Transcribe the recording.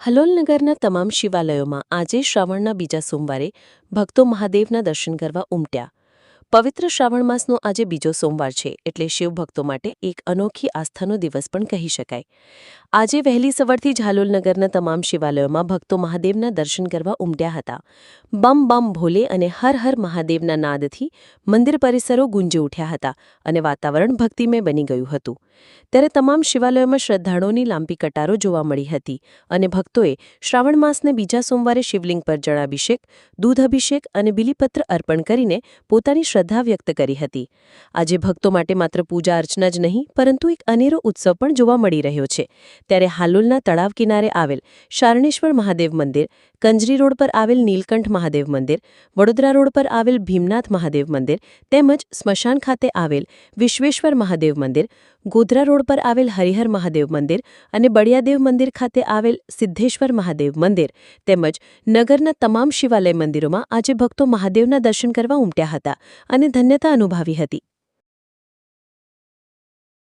હલોલનગરના તમામ શિવાલયોમાં આજે શ્રાવણના બીજા સોમવારે ભક્તો મહાદેવના દર્શન કરવા ઉમટ્યા. પવિત્ર શ્રાવણ માસનો આજે બીજો સોમવાર છે, એટલે શિવભક્તો માટે એક અનોખી આસ્થાનો દિવસ પણ કહી શકાય. આજે વહેલી સવારથી ઝાલોલનગરના તમામ શિવાલયોમાં ભક્તો મહાદેવના દર્શન કરવા ઉમટ્યા હતા. બમ બમ ભોલે અને હર હર મહાદેવના નાદથી મંદિર પરિસરો ગુંજી ઉઠ્યા હતા અને વાતાવરણ ભક્તિમય બની ગયું હતું. ત્યારે તમામ શિવાલયોમાં શ્રદ્ધાળુઓની લાંબી કટારો જોવા મળી હતી અને ભક્તોએ શ્રાવણ માસને બીજા સોમવારે શિવલિંગ પર જળાભિષેક, દૂધ અભિષેક અને બિલીપત્ર અર્પણ કરીને પોતાની શ્રદ્ધા વ્યક્ત કરી હતી. આજે ભક્તો માટે માત્ર પૂજા અર્ચના જ નહીં, પરંતુ એક અનેરો ઉત્સવ પણ જોવા મળી રહ્યો છે. ત્યારે હાલોલના તળાવ કિનારે આવેલ શારણેશ્વર મહાદેવ મંદિર, કંજરી રોડ પર આવેલ નીલકંઠ મહાદેવ મંદિર, વડોદરા રોડ પર આવેલ ભીમનાથ મહાદેવ મંદિર તેમજ સ્મશાન ખાતે આવેલ વિશ્વેશ્વર મહાદેવ મંદિર, ગોધરા રોડ પર આવેલ હરિહર મહાદેવ મંદિર અને બળિયાદેવ મંદિર ખાતે આવેલ સિદ્ધેશ્વર મહાદેવ મંદિર તેમજ નગરના તમામ શિવાલય મંદિરોમાં આજે ભક્તો મહાદેવના દર્શન કરવા ઉમટ્યા હતા અને ધન્યતા અનુભવી હતી.